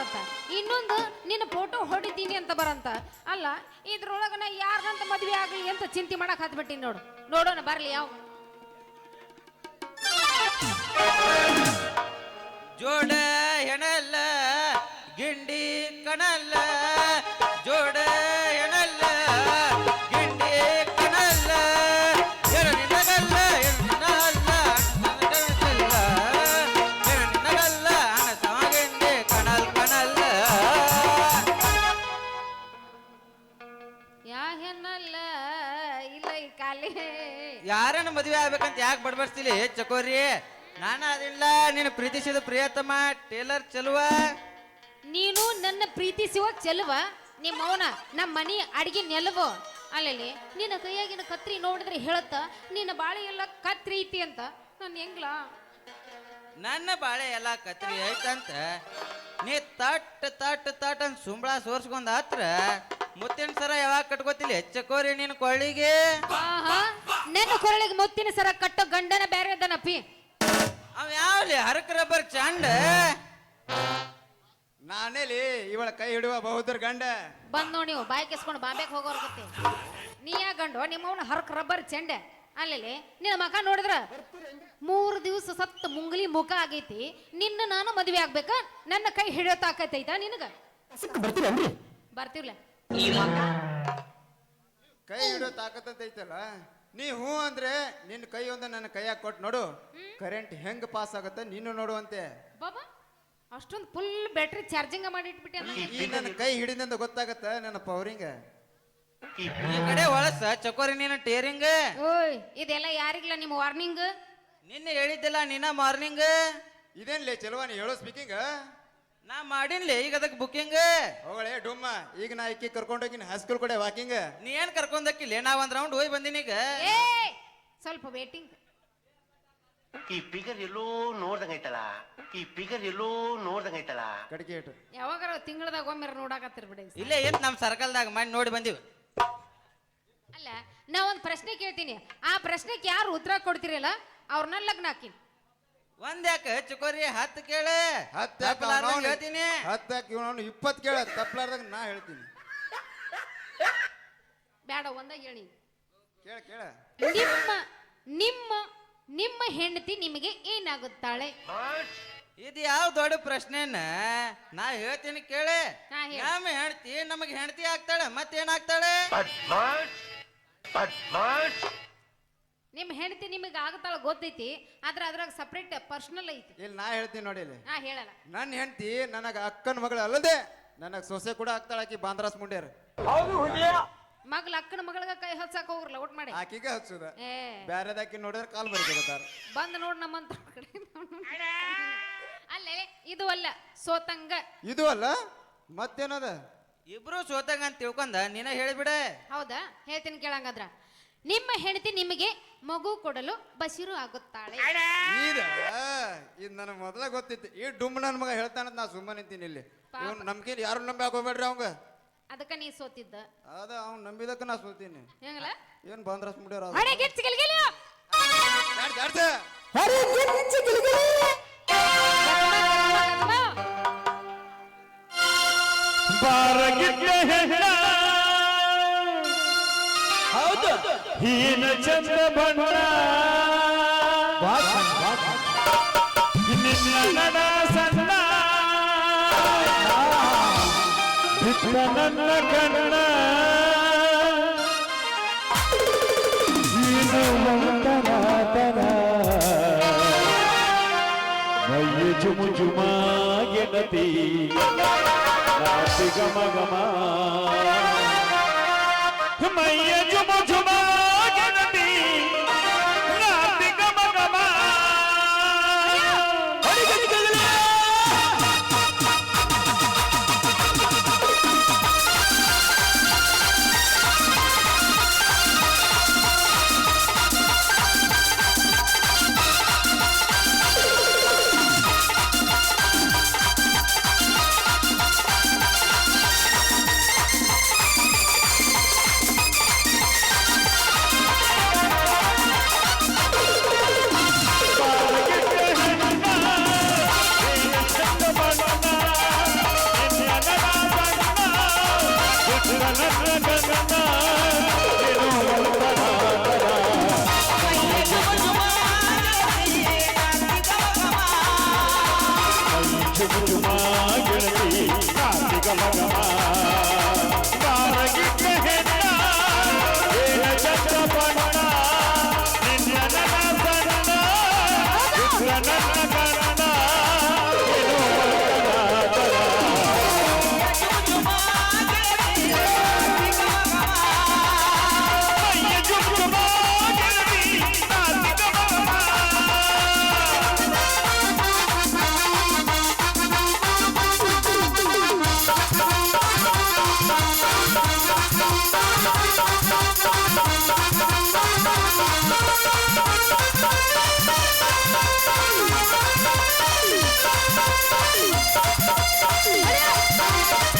ಬರತ್ತ ಇನ್ನೊಂದು, ನಿನ್ನ ಫೋಟೋ ಹೊಡಿತೀನಿ ಅಂತ ಬರಂತ. ಅಲ್ಲ, ಇದ್ರೊಳಗ ನಾ ಯಾರ್ದಂತ ಮದ್ವೆ ಆಗ್ಲಿ ಅಂತ ಚಿಂತೆ ಮಾಡಕ್ ಹತ್ಬಿಟ್ಟಿನಿ ನೋಡು. ನೋಡೋಣ, ಬರ್ಲಿ ಯಾವ ಜೋಡ ಹೆಣಲ್ಲ, ಗಿಂಡಿ ಕಣಲ್ಲ. ಯಾರನ್ನ ಮದುವೆ ಆಗ್ಬೇಕಂತ ಯಾಕೆ ಬಡಬಡಿಸ್ತಿಲಿ? ಚಕೋರಿ ನಾನು ಅದಿಲ್ಲ ನೀನು ಪ್ರೀತಿಸಿದ ಪ್ರಿಯತಮ ಟೇಲರ್ ಚಲುವ. ನೀನು ನನ್ನ ಪ್ರೀತಿಸುವ ಚೆಲುವ ನಿಮ್ಮ ಅವನ ನಮ್ಮ ಮನಿ ಅಡಿಗೆ ನೆಲವು ಅಲ್ಲಲ್ಲಿ ನಿನ್ನ ಕೈಯಾಗಿನ ಕತ್ರಿ ನೋಡಿದ್ರೆ ಹೇಳತ್ತ ನಿನ್ನ ಬಾಳೆ ಎಲ್ಲ ಕತ್ರಿ ಐತಿ ಅಂತ. ನಾನು ಹೆಂಗ್ಲ? ನನ್ನ ಬಾಳೆ ಎಲ್ಲ ಕತ್ರಿ ಐತಂತ ನೀ ತಟ್ ತಟ್ ತಟ್ ಅಂತ ಸುಂಬಳ ಸೋರ್ಸ್ಕೊಂಡ್ ಹತ್ರ ಮುತ್ತಿನ ಸರ ಯಾವಾಗ ಕಟ್ಕೋತಿಲಿ? ಹೆಚ್ಚಕೋರಿ ನಿನ್ನ ಕೊಳ್ಳಿಗೆ. ಆಹಾ. ನನ್ನ ಕೊರಳಿಗೆ ಮುತ್ತಿನ ಸರ ಕಟ್ಟೋ ಗಂಡನ ಬೇರೆ ಅದನಪ್ಪಿ ಅವ ಯಾವ್ಲಿ ಹರಕ ರಬ್ಬರ್ ಚಂಡ? ನಾನೇಲಿ ಇವಳ ಕೈ ಹಿಡುವ ಬಹುದ್ರ ಗಂಡ? ಬಂದ್ ನೋಡಿ ನೀವು ಬಾಯಿ ಕೆಸ್ಕೊಂಡು ಬಾಂಬೆಗೆ ಹೋಗೋರ್ ಗತಿ ನೀ ಯಾ ಗಂಡು ನಿಮ್ಮವನ ಹರಕ ರಬ್ಬರ್ ಚೆಂಡೆ. ಅಲ್ಲಿ ನಿನ್ನ ಮಕ ನೋಡಿದ್ರ? ಮೂರು ದಿವಸ ಸತ್ತ ಮುಂಗಲಿ ಮುಖ ಆಗೈತಿ. ನಿನ್ನ ನಾನು ಮದುವೆ ಆಗ್ಬೇಕ? ನನ್ನ ಕೈ ಹಿಡಿಯೋ ತಾಕತ್ತೈತ ನಿನಗ? ಬರ್ತೀವ್ಲ. ಕೈ ಹಿಡಿಯೋ ತಾಕತ್ತೈತಲ್ಲ ಐತಲ್ಲ ನೀ ಹೂ ಅಂದ್ರೆ ನಿನ್ನ ಕೈ ಒಂದ ನನ್ನ ಕೈಯಾಗ ಕೊಟ್ಟು ನೋಡು. ಕರೆಂಟ್ ಹೆಂಗ್ ಪಾಸ್ ಆಗುತ್ತೆ ನೀನು ನೋಡುವಂತೆ. ಬಾಬಾ ಅಷ್ಟೊಂದು ಫುಲ್ ಬ್ಯಾಟ್ರಿ ಚಾರ್ಜಿಂಗ್ ಮಾಡಿ ಇಟ್ಬಿಟ್ಟೆ ಈ ನನ್ನ ಕೈ ಹಿಡಿದಿಂದ ಗೊತ್ತಾಗತ್ತ ನನ್ನ ಪವರಿಂಗ್ ಈ ಕಡೆ ಒಳಸ ಚಕೋರಿ ನಿನ್ನ ಟೇರಿಂಗ್ ಓಯ್ ಇದೆಲ್ಲ ಯಾರಿಗಿಲ್ಲ ನಿಮ್ಮ ವಾರ್ನಿಂಗ್ ನಿನ್ನೆ ಹೇಳಿದ್ದಿಲ್ಲ ನಿನ್ನ ಮಾರ್ನಿಂಗ್ ಇದೇನ್ಲೇ ಚಲೋ ನೀ ಹೇಳೋ ಸ್ಪೀಕಿಂಗ್ ನಾ ಮಾಡಿನ್ಲಿ ಈಗ ಅದಕ್ಕೆ ಬುಕಿಂಗ್ ಹೋಗಳೆ ಡುಮ್ಮ. ಈಗ ನಾ ಈಕಿ ಕರ್ಕೊಂಡೋಗಿನ ಹಸ್ಕಲ್ ಕಡೆ ವಾಕಿಂಗ್ ನೀ ಏನ್ ಕರ್ಕೊಂಡಕ್ಕಿಲ್ಲ ನಾ ಒಂದ್ ರೌಂಡ್ ಹೋಗಿ ಬಂದಿನಿ ಈಗ. ಏ ಸ್ವಲ್ಪ ವೇಟಿಂಗ್ ಈ ಫಿಗರ್ ಎಲ್ಲೋ ನೋಡ್ದಂಗೈತಲ್ಲ ಈ ಫಿಗರ್ ಎಲ್ಲೋ ನೋಡ್ದಂಗೈತಲ್ಲ ಕಡಿಕೆ ಇಟ್ಟು. ಯಾವಾಗಾರ ತಿಂಗಳದಾಗ ಒಮ್ಮೆ ನೋಡಾಕತ್ತಿರ್ ಬಿಡಿ. ಇಲ್ಲೇ ಏನ್ ನಮ್ ಸರ್ಕಲ್ದಾಗ ಮಾಡಿ ನೋಡಿ ಬಂದಿವಿ. ಅಲ್ಲ ನಾ ಒಂದು ಪ್ರಶ್ನೆ ಕೇಳ್ತೀನಿ. ಆ ಪ್ರಶ್ನೆಗೆ ಯಾರು ಉತ್ತರ ಕೊಡ್ತಿರಲ್ಲ ಅವ್ರನ್ನ ಲಗ್ನ ಹಾಕಿನಿ ಒಂದ್ ಯಾಕ ಚಕೋರಿ ಹತ್ತು ಕೇಳೆ. ಹತ್ತು ತಪ್ಪಲಾರ್ದಂಗ್ ಹೇಳ್ತೀನಿ. ಹತ್ತಾಕ ಇವನು ಇಪ್ಪತ್ತು ಕೇಳ. ತಪ್ಪಲಾರ್ದಾಗ ನಾ ಹೇಳ್ತೀನಿ. ಬೇಡ ಒಂದ ಹೇಳಿ. ಕೇಳ ಕೇಳ. ನಿಮ್ಮ ನಿಮ್ಮ ನಿಮ್ಮ ಹೆಂಡತಿ ನಿಮಗೆ ಏನಾಗುತ್ತಾಳೆ? ಇದು ಯಾವ ದೊಡ್ಡ ಪ್ರಶ್ನೆನ? ನಾ ಹೇಳ್ತೀನಿ ಕೇಳಿ. ನಾ ಹೇಳು. ನಮ್ಮ ಹೆಂಡತಿ ನಮಗೆ ಹೆಂಡತಿ ಆಗ್ತಾಳೆ ಮತ್ತೇನಾಗ್ತಾಳೆ ನಿಮ್ಮ ಹೆಂಡತಿ ನಿಮಗೆ ಆಗತ್ತಲ್ಲ ಗೊತ್ತೈತಿ ಆದ್ರೆ ಅದ್ರಾಗ ಸಪ್ರೇಟ್ ಪರ್ಸನಲ್ ಐತಿ. ಇಲ್ಲಿ ನಾ ಹೇಳ್ತೀನಿ ನೋಡಿ ಇಲ್ಲಿ. ನಾ ಹೇಳಲ್ಲ. ನನ್ನ ಹೆಂಡತಿ ನನಗ ಅಕ್ಕನ ಮಗಳು ಅಲ್ಲದೆ ನನಗ ಸೊಸೆ ಕೂಡ ಆಗ್ತಾಳ ಆಕಿ ಬಾಂದ್ರಾಸ್ ಮುಂಡ್ಯಾರ ಮಗಳ ಅಕ್ಕನ ಮಗಳಿಗೆ ಕೈ ಹಚ್ಚಕ್ ಹೋಗ್ರಲ್ಲ ಒಟ್ ಮಾಡಿ. ಆಕಿಗೆ ಹಚ್ಚುದ. ಏ. ಬ್ಯಾರೆದಾಕಿ ನೋಡಿದ್ರೆ ಕಾಲ್ ಬರ್ತಾರ ಬಂದ್ ನೋಡ್ ನಮ್ಮಂತ ಕಡೆ ಅಲ್ಲೇ ಇದು ಅಲ್ಲ ಸೋತಂಗ. ಇದು ಅಲ್ಲ ಮತ್ತೇನದ? ಇಬ್ರು ಸೋತಂಗ ಅಂತ ತಿಳ್ಕೊಂಡ ನೀನ ಹೇಳಿಬಿಡ. ಹೌದಾ? ಹೇಳ್ತೀನಿ ಕೇಳಂಗಾದ್ರ. ನಿಮ್ಮ ಹೆಂಡತಿ ನಿಮಗೆ ಮಗು ಕೊಡಲು ಬಸಿರು ಆಗುತ್ತಾಳೆ? ಇದ ಇದು ನನಗೆ ಮೊದಲ ಗೊತ್ತಿತ್ತು. ಈ ಡುಮ್ ನನ್ನ ಮಗ ಹೇಳ್ತಾನಂತ ನಾ ಸುಮ್ಮನೆ ನಿಂತೀನಿ ಇಲ್ಲಿ. ಇವ್ನು ನಮ್ಗೇನು ಯಾರು ನಂಬಿ ಹಾಕೋಬೇಡ್ರಿ ಅವಂಗ? ಅದಕ್ಕ ನೀ ಸೋತಿದ್ದ. ಅದ ಅವ್ನು ನಂಬಿದಕ್ಕ ನಾ ಸೋತೀನಿ. ಹೆಂಗಲ್ಲ? ಏನು ಬಾಂದ್ರಾಸ್ ಮುಂಡ್ಯಾರ ಬಾರಗಿದ್ದ ಹೆಣ್ಣ ಹೌದು ಹೀನ ಚಂದ ಬಣ್ಣ ನಿನ್ನ ಸಣ್ಣ. ಬಿತ್ತ ನನ್ನ ಕಣ್ಣ ಮಂದನಾದನ ಮೈಯ ಜುಮು ಜುಮಾಗೆನತಿ ರಾತಿ ಗಮ ಗಮ ಮೈಯ ಜುಮ ಜುಮ Run. Hadi.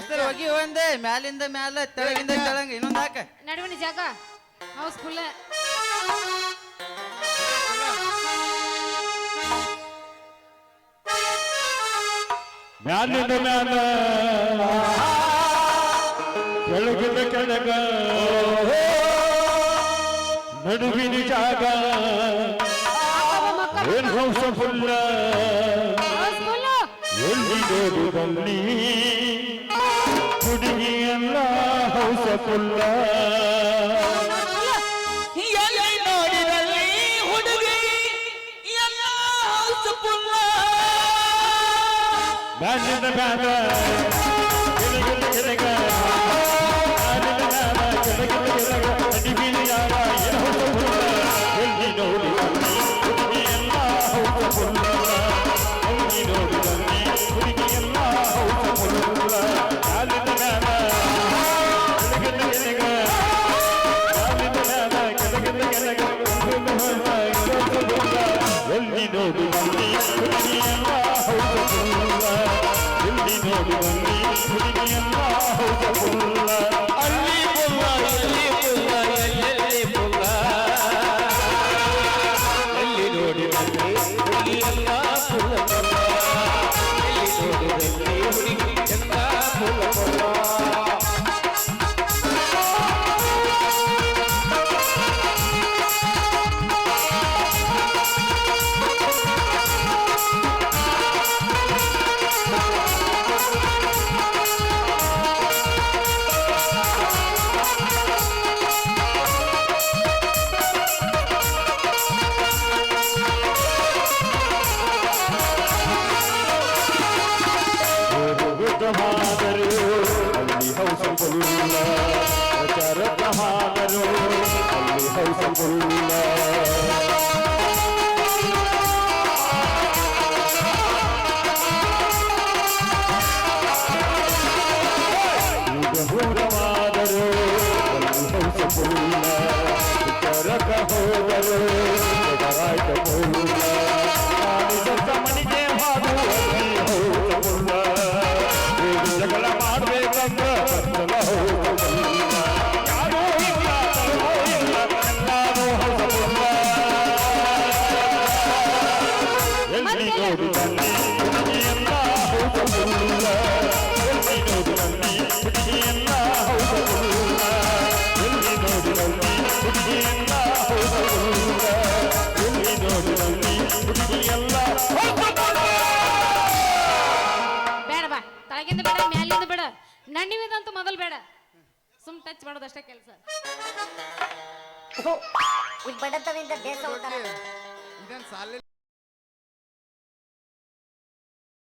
ಮಾಸ್ತರ್ ಹೋಗಿ ಒಂದೇ ಮ್ಯಾಲಿಂದ ಮ್ಯಾಲ ತೆಳಗಿಂದ ತೆಳಂಗ ಇನ್ನೊಂದ್ ಹಾಕ ನಡುವಿನ ಜಾಗ ಹೌಸ್ಫುಲ್ ಮ್ಯಾಲಿಂದ ಮ್ಯಾಲ ಕೆಳಗಿಂದ ಕೆಳಗ ನಡುವಿನ ಜಾಗ ಏನ್ ಹಂಸ ಫುಲ್ಲ ಹೌಸ್ಫುಲ್ ಎಲ್ಲಿ ನೋಡುದಲ್ಲಿ ಹುಡುಗಿ ಹುಡುಗಿ ಎಲ್ಲ ಹೌಸ್ಫುಲ್ಲ ಮ್ಯಾಲಿಂದ ಮ್ಯಾಲ ಶ್ರೀ Vamos ನನ್ನಿವೇದಂತೂ ಮೊದಲು ಬೇಡ. ಸುಮ್ ಟಚ್ ಮಾಡೋದಷ್ಟೇ ಕೆಲಸ. ಬಡತನದಿಂದ ಬೇಸ ಹೋಗ್ತಾರೆ ಸಾಲ